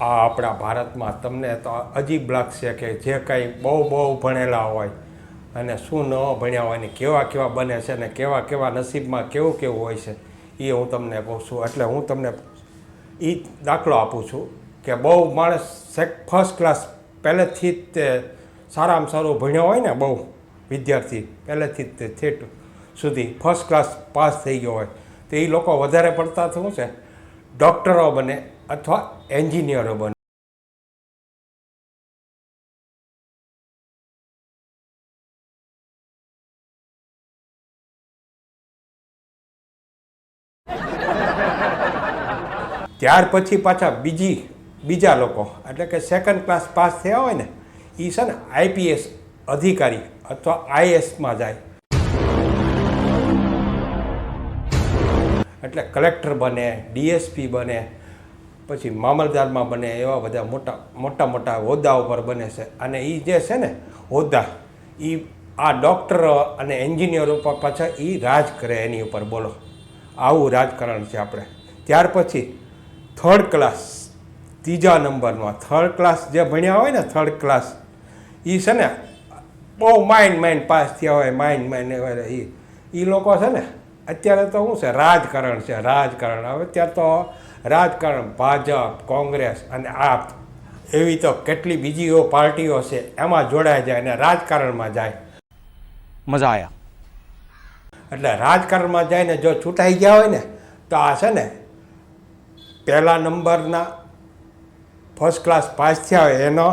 આ આપણા ભારતમાં તમને તો અજીબ લાગશે કે જે કંઈ બહુ બહુ ભણેલા હોય અને શું ન ભણ્યા હોય ને કેવા કેવા બને છે ને કેવા કેવા નસીબમાં કેવું કેવું હોય છે, એ હું તમને કહું છું. એટલે હું તમને એ દાખલો આપું છું કે બહુ માણસ સેક ફર્સ્ટ ક્લાસ પહેલેથી જ તે સારામાં સારું ભણ્યો હોય ને બહુ વિદ્યાર્થી પહેલેથી જ તે થેટ સુધી ફર્સ્ટ ક્લાસ પાસ થઈ ગયો હોય. તો એ લોકો વધારે પડતા શું છે? ડૉક્ટરો બને અથવા એન્જિનિયરો બને. ત્યાર પછી પાછા બીજી, બીજા લોકો, એટલે કે સેકન્ડ ક્લાસ પાસ થયા હોય ને એ છે ને આઈપીએસ અધિકારી અથવા આઈએસમાં જાય. એટલે કલેક્ટર બને ડીએસપી બને, પછી મામલતદારમાં બને, એવા બધા મોટા મોટા મોટા હોદ્દા ઉપર બને છે. અને એ જે છે ને હોદ્દા એ આ ડૉક્ટર અને એન્જિનિયર ઉપર પાછા એ રાજ કરે એની ઉપર, બોલો. આવું રાજકારણ છે આપણે. ત્યાર પછી થર્ડ ક્લાસ ત્રીજા નંબરમાં થર્ડ ક્લાસ જે ભણ્યા હોય ને થર્ડ ક્લાસ એ છે ને બહુ માઇન્ડ માઇન્ડ પાસ થયા હોય માઇન્ડ માઇન્ડ એ એ લોકો છે ને અત્યારે તો શું છે રાજકારણ છે રાજકારણ. હવે અત્યારે તો રાજકારણ ભાજપ કોંગ્રેસ અને આપ એવી તો કેટલી બીજીઓ પાર્ટીઓ છે એમાં જોડાઈ જાય અને રાજકારણમાં જાય. મજા આવ્યા એટલે રાજકારણમાં જાય ને જો છૂટાઈ ગયા હોય ને તો આ છે ને પહેલા નંબરના ફર્સ્ટ ક્લાસ પાસ થયા હોય એનો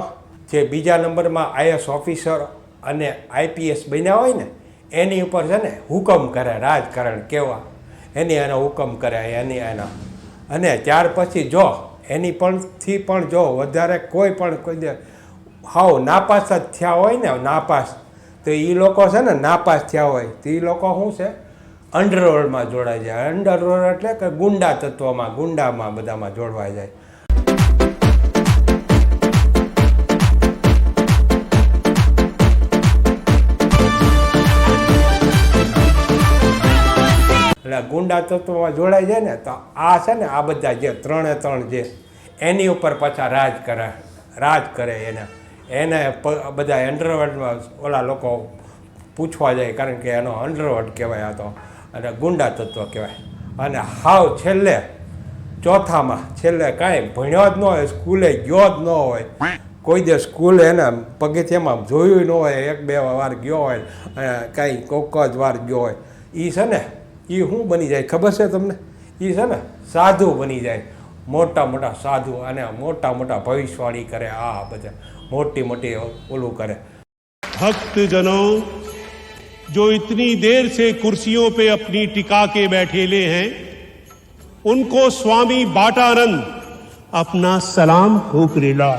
જે બીજા નંબરમાં આઈએસ ઓફિસર અને આઈપીએસ બન્યા હોય ને એની ઉપર છે ને હુકમ કરે, રાજકારણ કેવા? એની એનો હુકમ કરે, એની એના અને ત્યાર પછી જો એની પણથી પણ જો વધારે કોઈ પણ કોઈ હાવ નાપાસ જ થયા હોય ને, નાપાસ. તો એ લોકો છે ને નાપાસ થયા હોય. તો એ લોકો શું છે? અંડરવર્લ્ડમાં જોડાઈ જાય. અંડરવર્લ્ડ એટલે કે ગુંડા તત્વમાં, ગુંડામાં બધામાં જોડવાઈ જાય. ગુંડા તત્વમાં જોડાઈ જાય ને, તો આ છે ને, આ બધા જે ત્રણે ત્રણ જે, એની ઉપર પાછા રાજ કરે રાજ કરે એને. એને બધા અંડરવર્લ્ડમાં ઓલા લોકો પૂછવા જાય, કારણ કે એનો અંડરવર્લ્ડ કહેવાય આ તો, અને ગુંડા તત્વ કહેવાય. અને હાવ છેલ્લે, ચોથામાં, છેલ્લે કાંઈ ભણ્યો જ ન હોય, સ્કૂલે ગયો જ ન હોય, કોઈ દે સ્કૂલ એને પગથિયામાં જોયું ન હોય, એક બે વાર ગયો હોય, અને કાંઈ કોક જ વાર ગયો હોય. એ છે ને એ શું બની જાય ખબર છે તમને એ છે ને સાધુ બની જાય મોટા મોટા સાધુ અને મોટા મોટા ભવિષ્યવાણી કરે આ બધા મોટી મોટી ઓલું કરે भक्त जनों जो इतनी देर से कुर्सियों पे अपनी टिका के बैठेले हैं उनको स्वामी बाटानंद अपना सलाम ठोक रेला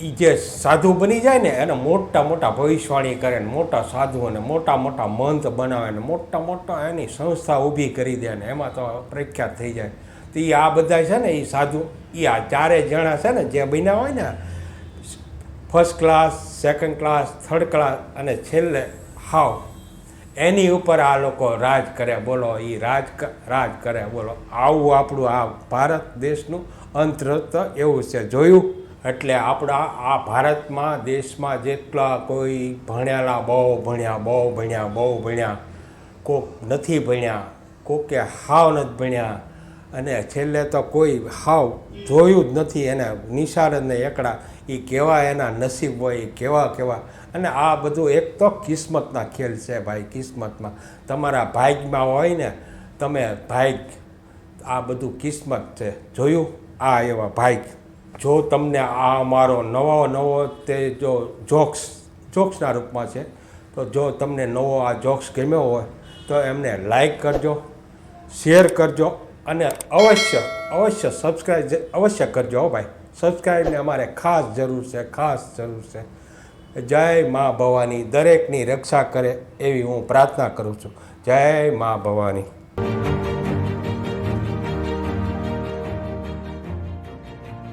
એ જે સાધુ બની જાય ને, એને મોટા મોટા ભવિષ્યવાણી કરે ને, મોટા સાધુ અને મોટા મોટા મંત બનાવે ને, મોટા મોટા એની સંસ્થા ઊભી કરી દે ને, એમાં તો પ્રખ્યાત થઈ જાય. તો એ આ બધા છે ને એ સાધુ એ આ ચારે જણા છે ને, જે બન્યા હોય ને first class second class third class અને છેલ્લે હાવ. એની ઉપર આ લોકો રાજ કરે, બોલો એ રાજ રાજ કરે, બોલો. આવું આપણું આ ભારત દેશનું અંતરત એવું છે. જોયું? એટલે આપણા આ ભારતમાં, દેશમાં જેટલા કોઈ ભણેલા બહુ ભણ્યા બહુ ભણ્યા બહુ ભણ્યા, કોક નથી ભણ્યા, કોકે હાવ નથી ભણ્યા, અને છેલ્લે તો કોઈ હાવ જોયું જ નથી, એને નિશાળ ને એકડા. એ કેવા એના નસીબ હોય એ કેવા કેવા. અને આ બધું એક તો કિસ્મતના ખેલ છે ભાઈ, કિસ્મતમાં. તમારા ભાગ્યમાં હોય ને, તમે ભાગ આ બધું કિસ્મત છે. જોયું? આ એવા ભાગ જો તમને આ અમારો નવો નવો તે જો જોક્સ, જોક્સના રૂપમાં છે, તો જો તમને નવો આ જોક્સ ગમ્યો હોય, તો એમને લાઈક કરજો, શેર કરજો અને અવશ્ય અવશ્ય સબસ્ક્રાઈબ અવશ્ય કરજો હો ભાઈ. સબસ્ક્રાઈબને અમારે ખાસ જરૂર છે, ખાસ જરૂર છે. જય મા ભવાની, દરેકની રક્ષા કરે એવી હું પ્રાર્થના કરું છું. જય મા ભવાની.